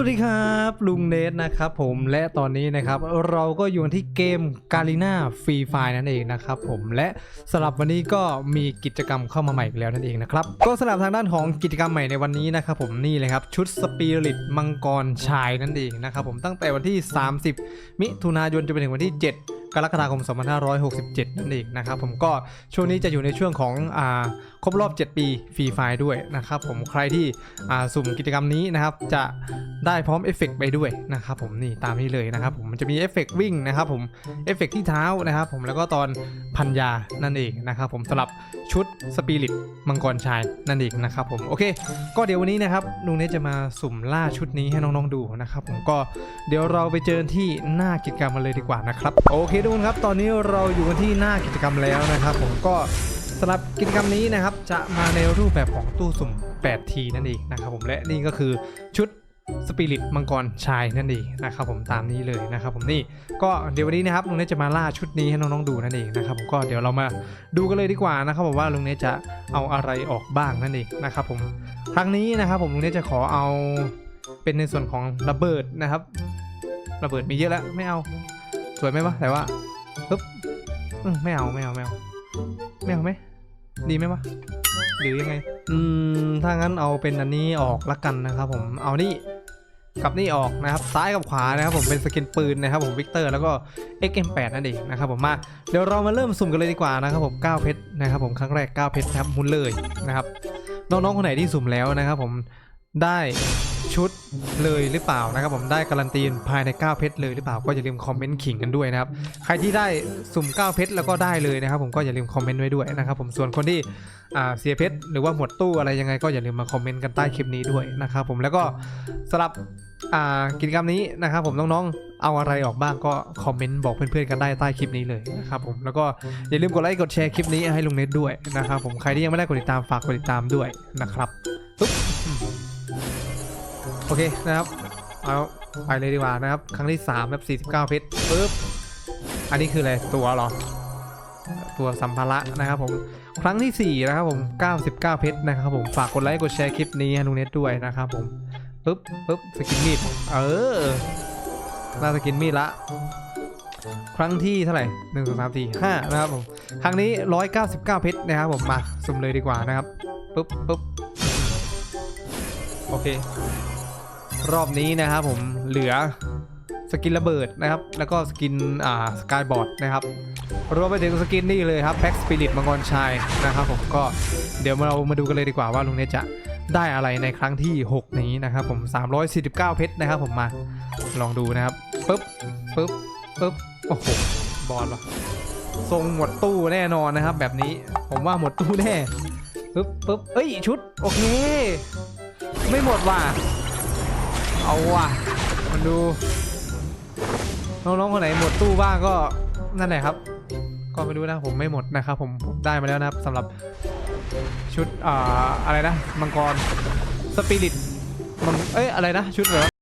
วัสดีครับ ลุงเนทนะครับผมและตอนนี้นะครับเราก็อยู่ที่เกมกาลิน่าฟรีไฟนั่นเองนะครับผมและสำหรับวันนี้ก็มีกิจกรรมเข้ามาใหม่อีกแล้วนั่นเองนะครับก็สำหรับทางด้านของกิจกรรมใหม่ในวันนี้นะครับผมนี่เลยครับชุดสปิริตมังกรชายนั่นเองนะครับผมตั้งแต่วันที่ 30 มิถุนายนจนไปถึงวันที่ 7กรกฎาคม 2567 นั่นเองนะครับผมก็ช่วงนี้จะอยู่ในช่วงของอ่าครบรอบ 7 ปีฟรีไฟด้วยนะครับผมใครที่อ่าสุ่มกิจกรรมนี้นะครับจะ ได้พร้อมเอฟเฟกต์ไปด้วยนะครับผมนี่ตามนี้เลยนะครับผมมันจะมีเอฟเฟกต์วิ่งนะครับผมเอฟเฟกต์ที่เท้านะครับผมแล้วก็ตอนพันยานั่นเองนะครับผมสำหรับชุดสปิริตมังกรชายนั่นเองนะครับผมโอเค ก็เดี๋ยววันนี้นะครับลุงเนจะมาสุ่มล่าชุดนี้ให้น้องๆดูนะครับผมก็เดี๋ยวเราไปเจอที่หน้ากิจกรรมกันเลยดีกว่านะครับโอเคทุกคนครับ ตอนนี้เราอยู่กันที่หน้ากิจกรรมแล้วนะครับ ผมก็สำหรับกิจกรรมนี้นะครับจะมาในรูปแบบของตู้สุ่ม8ทีนั่นเองนะครับผมและนี่ก็คือชุด สปิริตมังกรชายนั่นเองนะครับผมตามนี้เลยนะครับผมนี่ก็เดี๋ยววันนี้นะครับลุงเนจะมาล่าชุดนี้ให้น้องๆดูนั่นเองนะครับผมก็เดี๋ยวเรามาดูกันเลยดีกว่านะครับผมว่าลุงเนจะเอาอะไรออกบ้างนั่นเองนะครับผมครั้งนี้นะครับผมลุงเนจะขอเอาเป็นในส่วนของระเบิดนะครับ ระเบิดมีเยอะแล้วไม่เอาสวยไหมวะแต่ว่าปึ๊บไม่เอาไม่เอาไม่เอาไม่เอาไหมดีไหมวะหรือยังไง อืมถ้างั้นเอาเป็นอันนี้ออกละกันนะครับผมเอานี่ กับนี่ออกนะครับซ้ายกับขวานะครับผมเป็นสกินปืนนะครับผมวิกเตอร์แล้วก็ XM8 นั่นเองนะครับผมมาเดี๋ยวเรามาเริ่มสุ่มกันเลยดีกว่านะครับผม9เพชรนะครับผมครั้งแรก9เพชรนะครับมุนเลยนะครับน้องๆคนไหนที่สุ่มแล้วนะครับผมได้ชุดเลยหรือเปล่านะครับผมได้การันตีภายใน 9 เพชรเลยหรือเปล่าก็อย่าลืมคอมเมนต์ขิงกันด้วยนะครับใครที่ได้สุ่ม 9 เพชรแล้วก็ได้เลยนะครับผมก็อย่าลืมคอมเมนต์ไว้ด้วยนะครับผมส่วนคนที่เสียเพชรหรือว่าหมดตู้อะไรยังไงก็อย่าลืมมาคอมเมนต์กันใต้คลิปนี้ด้วยนะครับผมแล้วก็สำหรับ อ่ากิจกรรมนี้นะครับผมน้องๆ เอาอะไรออกบ้างก็คอมเมนต์บอกเพื่อนๆกันได้ใต้คลิปนี้เลยนะครับผมแล้วก็อย่าลืมกดไลค์กดแชร์คลิปนี้ให้ลุงเน็ตด้วยนะครับผมใครที่ยังไม่ได้กดติดตามฝากกดติดตามด้วยนะครับปึ๊บโอเคนะครับเอาไปเลยดีกว่านะครับ ครั้งที่3แบบ49 เพชรปึ๊บอันนี้คืออะไรตัวหรอ ตัวสัมภาระนะครับผมครั้งที่4นะครับผม 99 เพชรนะครับผมฝากกดไลค์กดแชร์คลิปนี้ให้ลุงเน็ตด้วยนะครับผม ปึ๊บปึ๊บสกินมีดเออน่าสกินมีดละ ครั้งที่เท่าไหร่หนึ่งสองสามสี่ห้านะครับผมครั้งนี้ร้อยเก้าสิบเก้าเพชรนะครับผมมาสุ่มเลยดีกว่านะครับปึ๊บปึ๊บโอเค รอบนี้นะครับผมเหลือสกินระเบิดนะครับ แล้วก็สกินอ่าสกายบอร์ดนะครับ รวมไปถึงสกินนี่เลยครับแพ็กสปิริตมังกรชายนะครับผมก็เดี๋ยวเรามาดูกันเลยดีกว่าว่าลุงเนทจะ ได้อะไรในครั้งที่ 6 นี้นะครับผม 349 เพชรนะครับผมมาลองดูนะครับปึ๊บปึ๊บปึ๊บโอ้โหบอลวะทรงหมดตู้แน่นอนนะครับ แบบนี้ผมว่าหมดตู้แน่ปึ๊บปึ๊บเอ้ยชุดโอเค ไม่หมดว่ะเอาว่ะมาดูน้องๆคนไหนหมดตู้บ้างก็นั่นแหละครับ ก็ไม่รู้นะผมไม่หมดนะครับผมได้มาแล้วนะครับสำหรับ ชุดอ่าอะไรนะมังกรสปิริตมังเอ้ยอะไรนะชุดเหรอ